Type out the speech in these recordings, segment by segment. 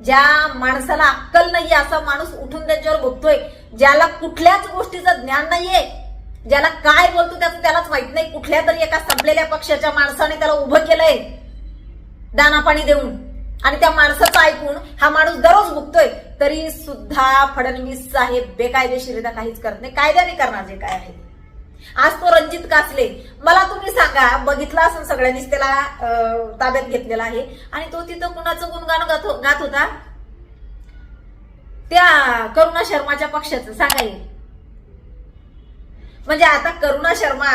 ज्या माणसाला अक्कल नाहीये असा माणूस उठून त्यांच्यावर बघतोय ज्याला कुठल्याच गोष्टीचं ज्ञान नाहीये ज्याला काय बोलतो त्याचं त्यालाच माहीत नाही कुठल्या तरी एका संपलेल्या पक्षाच्या माणसाने त्याला उभं केलंय दाना पाणी देऊन. आणि त्या माणसाचं ऐकून हा माणूस दररोज भुगतोय तरी सुद्धा फडणवीस साहेब बेकायदेशीरित्या काहीच करत नाही. कायद्याने करणार जे काय आहे. आज तो रणजित कासले. मला तुम्ही सांगा बघितला असून सगळ्यांनीच त्याला ताब्यात घेतलेला आहे. आणि तो तिथं कुणाचं गुणगान गात हो- गात होता? त्या करुणा शर्माच्या पक्षाचं सांगा म्हणजे आता करुणा शर्मा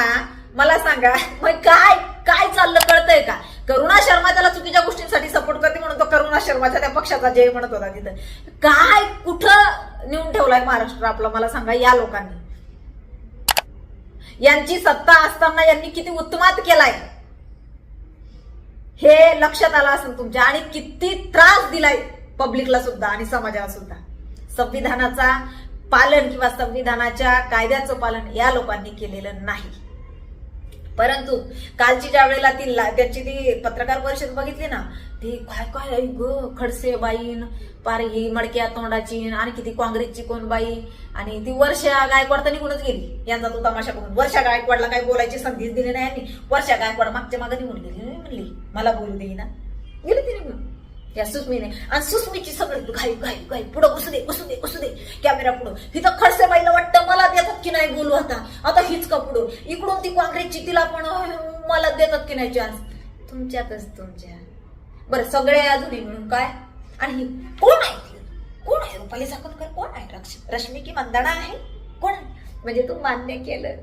मला सांगा मग काय काय चाललं कळतंय का? करुणा शर्मा त्याला चुकीच्या गोष्टींसाठी सपोर्ट करते म्हणून तो करुणा शर्माच्या त्या पक्षाचा जय म्हणत होता तिथं. काय कुठं नेऊन ठेवलाय महाराष्ट्र आपला मला सांगा या लोकांनी. यांची सत्ता असताना यांनी किती उत्तमात केलाय? हे लक्षात आलं असेल तुमच्या. आणि किती त्रास दिलाय पब्लिकला सुद्धा आणि समाजाला सुद्धा. संविधानाचा पालन किंवा संविधानाच्या कायद्याचं पालन या लोकांनी केलेलं नाही. परंतु कालची ज्या वेळेला ती त्यांची ती पत्रकार परिषद बघितली ना ते काय काय ग? खडसे बाईन पार ही मडक्या तोंडाची आणखी ती काँग्रेसची कोण बाई? आणि ती वर्षा गायकवाड तर निघूनच गेली. यांचा तो तमाशा बघून. वर्षा गायकवाडला काही बोलायची संधीच दिली नाही आणि वर्षा गायकवाड मागच्या मागे निघून गेली. म्हणली मला बोलू देईना. गेली ती निघून. त्या सुस्मीने. आणि सुस्मीची सगळं घाई घाई घाई. पुढं घुसू दे घुसू दे घुसू दे. कॅमेरा पुढं. तिथं खडसे बाईला वाटतं मला देतात की नाही बोलू आता? आता हीच का पुढं? इकडून ती काँग्रेसची तिला पण मला देतात की नाही चान्स तुमच्यातच तुमच्या. बरं सगळे अजूनही म्हणून काय? आणि कोण आहे? कोण आहे? रुपाली चाकणकर कोण आहे? रक्ष- रश्मी की मंदणा आहे? कोण आहे? म्हणजे तू मान्य केलं.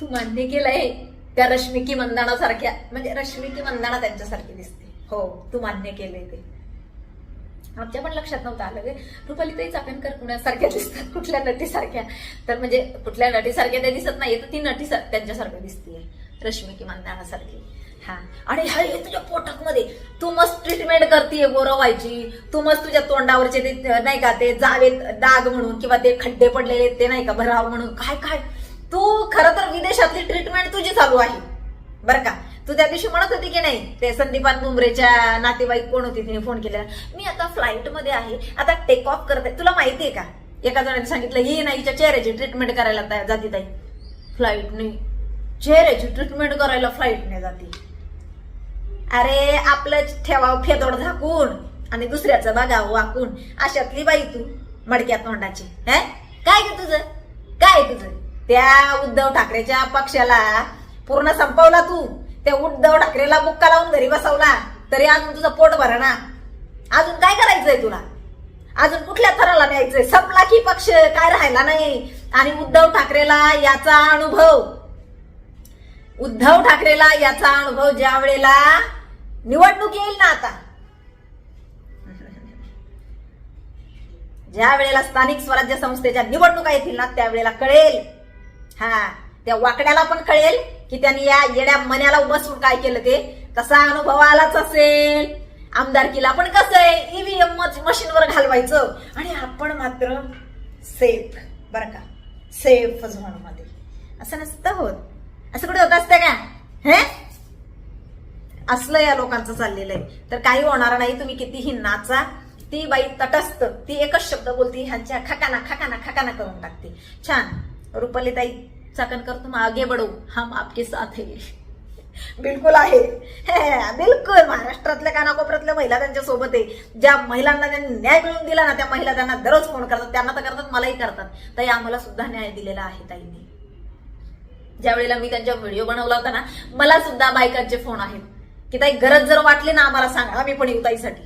तू मान्य केलंय त्या रश्मी की मंदाणा सारख्या म्हणजे रश्मी की मंदाणा त्यांच्यासारखी दिसते. हो तू मान्य केलंय ते. आमच्या पण लक्षात नव्हतं आलं गे. रुपाली ताई चाकणकर कुणासारख्या दिसतात कुठल्या नटीसारख्या? तर म्हणजे कुठल्या नटीसारख्या त्या दिसत नाही तर ती नटी त्यांच्यासारखं दिसते रश्मी की मंदाणासारखी आणि हे तुझ्या पोटात मध्ये तू मस्त ट्रीटमेंट करतीये गोरं व्हायची तू मस्त तुझ्या तोंडावरचे ते नाही का ते जावे डाग म्हणून किंवा ते खड्डे पडलेले ते नाही का भराव म्हणून. काय काय? तू खरं तर विदेशातली ट्रीटमेंट तुझी चालू आहे. बरं का? तू त्या दिवशी म्हणत होती की नाही ते संदीपान बुमरेच्या नातेवाईक कोण होती तिने फोन केलेला मी आता फ्लाईटमध्ये आहे आता टेक ऑफ करत आहे. तुला माहितीये का? एका जणाने सांगितलं ही नाही हिच्या चेहऱ्याची ट्रीटमेंट करायला तयार जाती ताई. फ्लाईटने चेहऱ्याची ट्रीटमेंट करायला फ्लाईटने जाते. अरे आपलं ठेवाव फेदोड झाकून आणि दुसऱ्याचं बघावं वाकून. अशातली बाई तू मडक्या तोंडाची. हे? काय ग तुझं? काय आहे तुझं? त्या उद्धव ठाकरेच्या पक्षाला पूर्ण संपवला तू. त्या उद्धव ठाकरेला बुक्का लावून घरी बसवला. तरी अजून तुझं पोट भरणा. ना अजून काय करायचंय तुला? अजून कुठल्या थराला न्यायचंय? संपला की पक्ष काय राहिला नाही. आणि उद्धव ठाकरेला याचा अनुभव. उद्धव ठाकरेला याचा अनुभव ज्या वेळेला निवडणूक येईल ना आता. ज्या वेळेला स्थानिक स्वराज्य संस्थेच्या निवडणुका येतील ना त्यावेळेला कळेल. हा त्या वाकड्याला पण कळेल की त्यांनी या येड्या मन्याला बसून काय केलं ते. तसा अनुभव आलाच असेल? आमदारकीला पण कसं आहे? ईव्हीएम मशीनवर घालवायचं. आणि आपण मात्र सेफ बरं का? सेफ झोनमध्ये. असं नसतं होत. असं कुठे होत असतं का? हे? असलं या लोकांचं चाललेलं आहे. तर काही होणार नाही तुम्ही कितीही नाचा ती बाई तटस्थ ती एकच शब्द बोलते ह्यांच्या खकाना खकाना खकाना करून टाकते. छान. रुपाली ताई चाकणकर तुम आगे बढो हम आपके साथ है बिलकुल आहे. बिलकुल. महाराष्ट्रातल्या कानाकोपऱ्यातल्या महिला त्यांच्यासोबत आहे. ज्या महिलांना त्यांनी न्याय मिळवून दिला ना त्या महिला त्यांना दररोज फोन करतात. त्यांना तर करतात मलाही करतात. ताई आम्हाला सुद्धा न्याय दिलेला आहे ताईंनी. ज्या वेळेला मी त्यांच्या व्हिडिओ बनवला होता ना मला सुद्धा बायकांचे फोन आहेत. की ताई गरज जर वाटली ना आम्हाला सांगा. आम्ही पण येऊ ताईसाठी.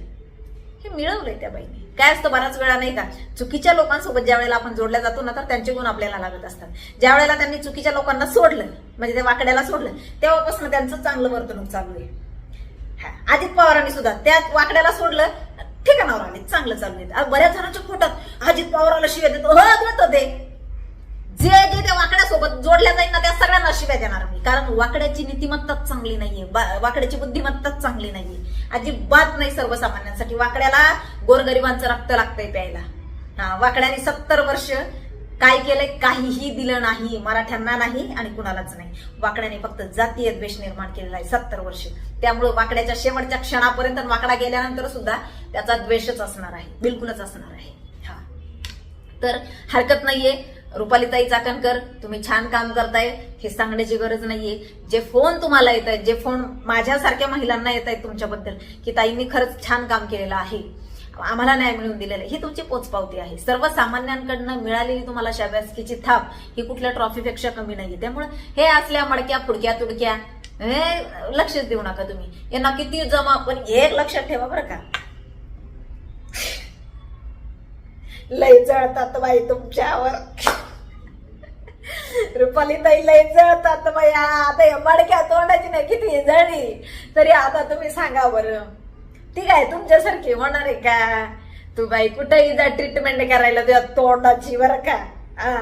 हे मिळवलंय त्या बाईने. काय असतं बऱ्याच वेळा नाही का चुकीच्या लोकांसोबत ज्या वेळेला आपण जोडल्या जातो ना तर त्यांचे गुण आपल्याला लागत असतात. ज्या वेळेला त्यांनी चुकीच्या लोकांना सोडलं म्हणजे त्या वाकड्याला सोडलं तेव्हापासून त्यांचं चांगलं वर्तणूक चालू आहे. अजित पवारांनी सुद्धा त्या वाकड्याला सोडलं ठिकाणावर आले चांगलं चालू आहे. बऱ्याच जणांच्या खोटात अजित पवाराला शिव देतो. हो देतो ते जे जे त्या वाकड्यासोबत जोडल्या जाईल ना त्या सगळ्यांना शिव्या देणार मी. कारण वाकड्याची नीतिमत्ताच चांगली नाहीये. वाकड्याची बुद्धिमत्ताच चांगली नाहीये. अजिबात नाही सर्वसामान्यांसाठी. वाकड्याला गोरगरिबांचं रक्त लागतंय प्यायला. हा वाकड्याने सत्तर वर्ष काय केलंय काहीही दिलं नाही. मराठ्यांना नाही आणि कुणालाच नाही. वाकड्याने फक्त जातीय द्वेष निर्माण केलेला आहे सत्तर वर्ष. त्यामुळे वाकड्याच्या शेवटच्या क्षणापर्यंत वाकडा गेल्यानंतर सुद्धा त्याचा द्वेषच असणार आहे. बिलकुलच असणार आहे. हा. तर हरकत नाहीये. रुपालीताई चाकणकर तुम्ही छान काम करताय हे सांगण्याची गरज नाहीये. जे फोन तुम्हाला येत आहेत जे फोन माझ्यासारख्या महिलांना येत आहेत तुमच्याबद्दल की ताईंनी खरंच छान काम केलेलं आहे आम्हाला न्याय मिळवून दिलेलं आहे ही तुमची पोचपावती आहे. सर्वसामान्यांकडनं मिळालेली तुम्हाला शाब्यासकीची थाप ही कुठल्या ट्रॉफीपेक्षा कमी नाहीये. त्यामुळे हे असल्या मडक्या फुडक्या तुडक्या हे लक्षच देऊ नका तुम्ही. यांना किती जमा पण एक लक्षात ठेवा बरं का. लय जळतात बाई तुमच्यावर. रुपाली ताई लय जळतात बाई. आता या मडक्या तोंडाची नाही किती जळली तरी आता तुम्ही सांगा बरं. ठीक आहे तुमच्यासारखी होणार आहे का? तू बाई कुठेही जा ट्रीटमेंट करायला तुझ्या तोंडाची बरं का? हा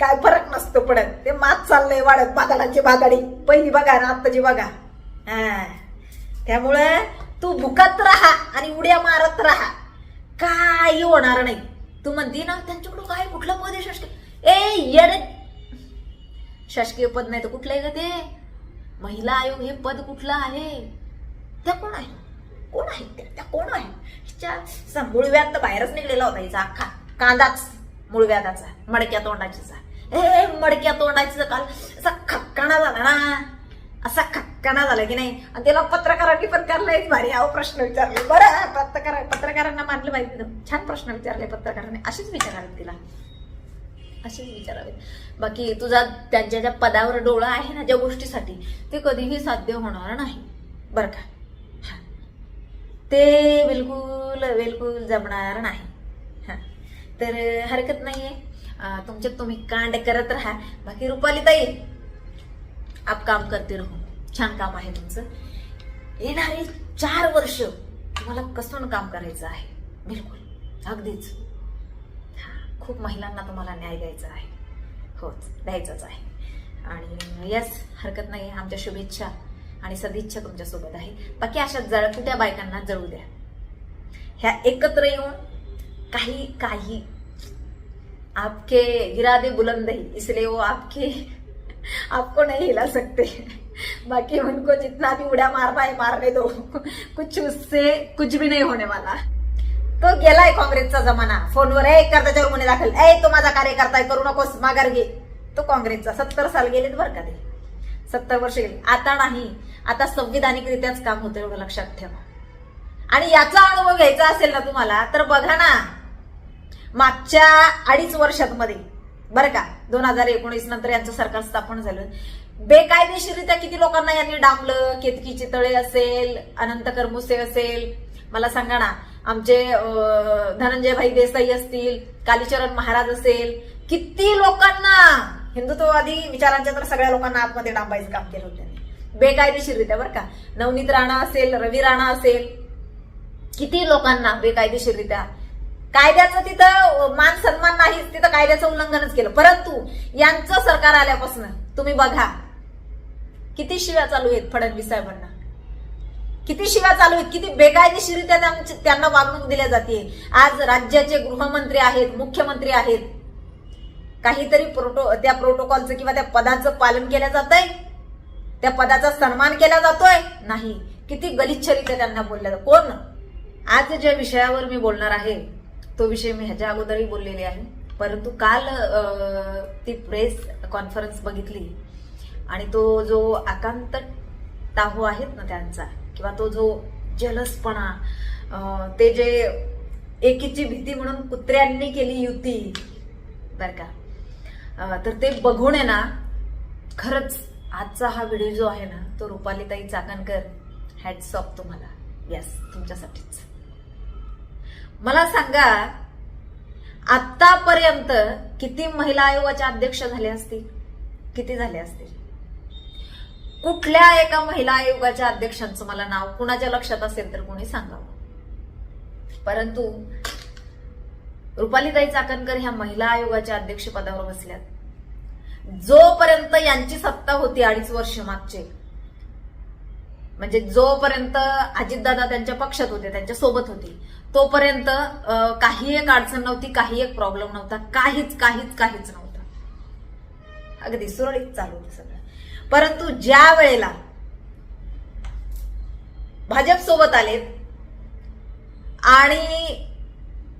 काय फरक नसतो पडत. ते मात चाललंय वाढत बागाडाची बागाडी. पहिली बघा ना आत्ताची बघा. हा त्यामुळं तू भुकत राहा आणि उड्या मारत राहा. काही होणार नाही. तू म्हणती ना त्यांच्याकडून काय कुठलं पद आहे शासकीय? ए येडे शासकीय पद नाही तर कुठलं आहे का ते? महिला आयोग हे पद कुठलं आहे? त्या कोण आहे? कोण आहे त्या? त्या कोण आहे? हिच्या मुळव्यात तर बाहेरच निघलेला होता हिचा अख्खा. कांदाच. मूळव्याधाचा मडक्या तोंडाचीचा. ए मडक्या तोंडाचीचा काल असा खक्काणा झाला ना. असा काना झाला की नाही? आणि त्याला पत्रकारांनी पण करलंय भारी अहो प्रश्न विचारले. बरं पत्रकार पत्रकारांना मानलं पाहिजे छान प्रश्न विचारले पत्रकारांनी. असेच विचारावेत तिला. असेच विचारावेत. बाकी तुझा त्यांच्या ज्या पदावर डोळा आहे ना ज्या गोष्टीसाठी ते कधीही साध्य होणार नाही. बरं का? ते बिलकुल बिलकुल जमणार नाही. हां. तर हरकत नाहीये. आहे तुमच्यात तुम्ही कांड करत राहा. बाकी रुपाली ताई आप काम करते राहू. छान काम आहे तुमचं. येणारे चार वर्ष तुम्हाला कसून काम करायचं आहे? बिलकुल. अगदीच. खूप महिलांना तुम्हाला न्याय द्यायचा आहे. होच द्यायचाच आहे. आणि यस हरकत नाही. आमच्या शुभेच्छा आणि सदिच्छा तुमच्यासोबत आहे. बाकी अशा जळकुट्या बायकांना जळू द्या. ह्या एकत्र येऊन काही काही आपके इरादे बुलंद है इसलिए वो आपके आपको नहीं हिला सकते. बाकी उनको जितना भी उड्या मार पाए मारने दो कुछ उससे कुछ भी नहीं होने वाला. तो गेलाय काँग्रेसचा जमाना. फोनवर ए कर त्याच्यावर गुन्हे दाखल. ए तो माझा कार्यकर्ता आहे करू नकोस माघार घे. तो काँग्रेसचा. सत्तर साल गेलेत बरं का ते. सत्तर वर्ष गेले. आता नाही. आता संविधानिकरित्याच काम होतं एवढं लक्षात ठेवा. आणि याचा अनुभव घ्यायचा असेल ना तुम्हाला तर बघा ना. मागच्या अडीच वर्षात मध्ये बरं का दोन हजार एकोणीस नंतर यांचं सरकार स्थापन झालं. बेकायदेशीररित्या किती लोकांना यांनी डांबलं केतकी चितळे असेल अनंत करमुसे असेल. मला सांगा ना आमचे धनंजयभाई देसाई असतील कालीचरण महाराज असेल किती लोकांना हिंदुत्ववादी विचारांच्या तर सगळ्या लोकांना आतमध्ये डांबायचं काम केलं होतं बेकायदेशीररित्या बरं का. नवनीत राणा असेल रवी राणा असेल किती लोकांना बेकायदेशीररित्या. कायद्याचं तिथं मान सन्मान नाही तिथं कायद्याचं उल्लंघनच केलं. परंतु यांचं सरकार आल्यापासून तुम्ही बघा किती शिव्या चालू आहेत फडणवीस साहेबांना? किती शिव्या चालू आहेत? किती बेकायदेशीरित्या त्यांची- म्हणजे त्यांना वागणूक दिल्या जाते आज राज्याचे गृहमंत्री आहेत मुख्यमंत्री आहेत. काहीतरी प्रोटो त्या प्रोटोकॉलचं किंवा त्या पदाचं पालन केलं जात आहे त्या पदाचा सन्मान केला जातोय? नाही. किती गलिच्छरित्या त्यांना बोलल्या जातं. कोण? आज ज्या विषयावर मी बोलणार आहे तो विषय मी ह्याच्या अगोदरही बोललेले आहे. परंतु काल ती प्रेस कॉन्फरन्स बघितली. आणि तो जो आकांत टाहो आहेत ना त्यांचा किंवा तो जो जलसपणा ते जे एकीची भीती म्हणून कुत्र्यांनी केली युती बर का. तर ते बघून आहे ना खरंच आजचा हा व्हिडिओ जो आहे ना तो रुपालीताई चाकणकर हॅट्स ऑफ तुम्हाला. यस तुमच्यासाठीच. मला सांगा आतापर्यंत किती महिला आयोगाच्या अध्यक्ष झाल्या असतील? किती झाल्या असतील? कुठल्या एका महिला आयोगाच्या अध्यक्षांचं मला नाव कुणाच्या लक्षात असेल तर कोणी सांगावं? परंतु रुपालीताई चाकणकर ह्या महिला आयोगाच्या अध्यक्षपदावर बसल्यात. जोपर्यंत यांची सत्ता होती अडीच वर्ष मागचे म्हणजे जोपर्यंत अजितदादा त्यांच्या पक्षात होते त्यांच्यासोबत होते तोपर्यंत काही एक अडचण नव्हती काही एक प्रॉब्लेम नव्हता काहीच काहीच काहीच नव्हता. अगदी सुरळीत चालू होतं सगळं. परंतु ज्या वेळेला भाजप सोबत आलेत आणि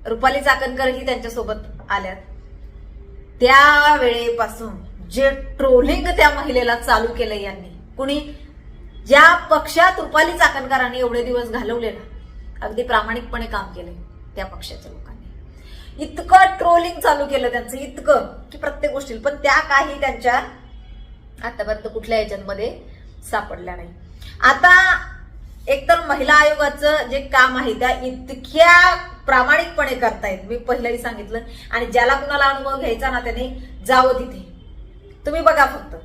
रुपाली चाकणकरही त्यांच्यासोबत आल्यात त्या वेळेपासून जे ट्रोलिंग त्या महिलेला चालू केलं यांनी कुणी ज्या पक्षात रुपाली चाकणकरांनी एवढे दिवस घालवले ना अगदी प्रामाणिकपणे काम केले त्या पक्षाच्या लोकांनी. इतकं ट्रोलिंग चालू केलं त्यांचं इतकं की प्रत्येक गोष्टी पण त्या काही त्यांच्या आतापर्यंत कुठल्या याच्यांमध्ये सापडल्या नाही. आता एकतर महिला आयोगाचं जे काम आहे त्या इतक्या प्रामाणिकपणे करतायत. मी पहिल्याही सांगितलं. आणि ज्याला कुणाला अनुभव घ्यायचा ना त्याने जावं तिथे. तुम्ही बघा फक्त.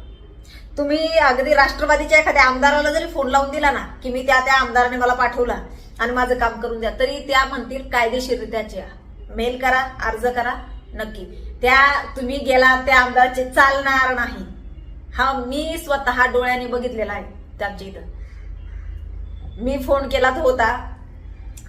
तुम्ही अगदी राष्ट्रवादीच्या एखाद्या आमदाराला जरी फोन लावून दिला ना की मी त्या त्या आमदाराने मला पाठवला आणि माझं काम करून द्या तरी त्या म्हणतील कायदेशीररित्याची मेल करा अर्ज करा नक्की. त्या तुम्ही गेला त्या आमदाराचे चालणार नाही. हा मी स्वतः डोळ्याने बघितलेला आहे त्यांच्या इथं. मी फोन केला तर होता.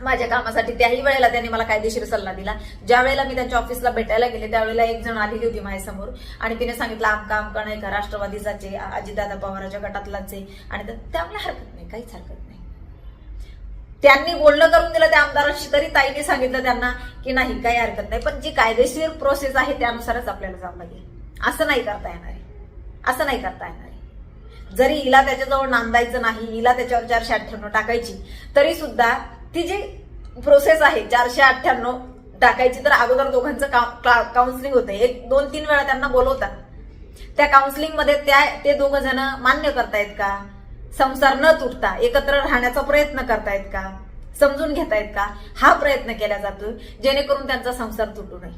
माझ्या कामासाठी त्याही वेळेला त्यांनी मला कायदेशीर सल्ला दिला. ज्या वेळेला मी त्यांच्या ऑफिसला भेटायला गेले त्यावेळेला एक जण आलेली होती माझ्यासमोर. आणि तिने सांगितलं आमका आमका नाही का? राष्ट्रवादीचाचे अजितदादा पवाराच्या गटातलाच. आहे आणि त्या- त्यामुळे हरकत नाही काहीच हरकत नाही. त्यांनी बोलणं करून दिलं त्या आमदारांशी तरी ताईने सांगितलं त्यांना की नाही काही हरकत नाही. पण जी कायदेशीर प्रोसेस आहे त्यानुसारच आपल्याला जावं लागेल. असं नाही करता येणार आहे. असं नाही करता येणार. आहे जरी हिला त्याच्याजवळ नांदायचं नाही हिला त्याच्यावर चारशे अठ्ठ्याण्णव टाकायची तरी सुद्धा ती जी प्रोसेस आहे चारशे अठ्ठ्याण्णव टाकायची तर अगोदर दोघांचं काउन्सिलिंग होतं. एक दोन तीन वेळा त्यांना बोलवतात. त्या काउन्सिलिंगमध्ये त्या ते दोघ जण मान्य करतायत का? संसार न तुटता एकत्र राहण्याचा प्रयत्न करतायत का? समजून घेतायत का? हा प्रयत्न केला जातो जेणेकरून त्यांचा संसार तुटू नये.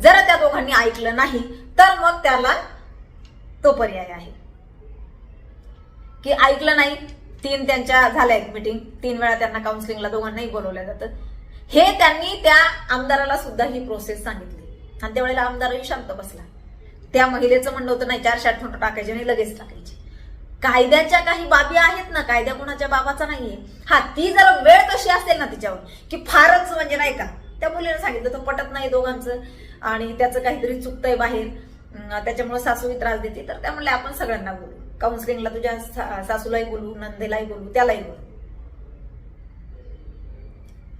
जर त्या दोघांनी ऐकलं नाही तर मग त्याला तो पर्याय आहे. की ऐकलं नाही तीन त्यांच्या झाल्या एक मिटिंग तीन वेळा त्यांना काउन्सिलिंगला दोघांनाही बोलवलं जातं. हे त्यांनी त्या आमदाराला सुद्धा ही प्रोसेस सांगितली. आणि त्यावेळेला आमदारही शांत बसला. त्या महिलेचं म्हणणं होतं नाही चारशे आठवण टाकायचे आणि लगेच टाकायचे. कायद्याच्या काही बाबी आहेत ना कायद्या कुणाच्या बाबाचा नाहीये. हा ती जर वेळ कशी असेल ना तिच्यावर? की फारच म्हणजे नाही का त्या मुलीने सांगितलं तर पटत नाही दोघांचं आणि त्याचं काहीतरी चुकतंय बाहेर. त्याच्यामुळे सासूही त्रास देते. तर त्यामुळे आपण सगळ्यांना बोलू. काउन्सिलिंगला तुझ्या सासूलाही बोलू नंदेलाही बोलू त्यालाही बोलू.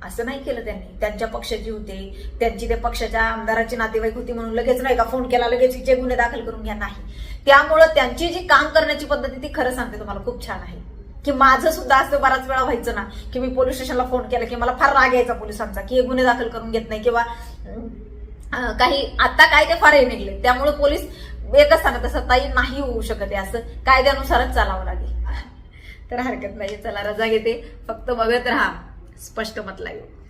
असं नाही केलं त्यांनी. त्यांच्या पक्षाची होते. त्यांची त्या पक्षाच्या आमदाराची नातेवाईक होती म्हणून लगेच नाही का फोन केला लगेच जे गुन्हे दाखल करून घ्या नाही. त्यामुळं त्यांची जी काम करण्याची पद्धती ती खरं सांगते तुम्हाला खूप छान आहे. की माझं सुद्धा असं बराच वेळा व्हायचं ना की मी पोलीस स्टेशनला फोन केला की मला फार राग यायचा पोलिसांचा की हे गुन्हे दाखल करून घेत नाही किंवा काही आता काय ते फारही निघले. त्यामुळे पोलीस एकच सांगत असतात ताई नाही होऊ शकत आहे असं कायद्यानुसारच चालावं लागेल. तर हरकत नाही चला रजा घेते. फक्त बघत राहा स्पष्ट मत लागेल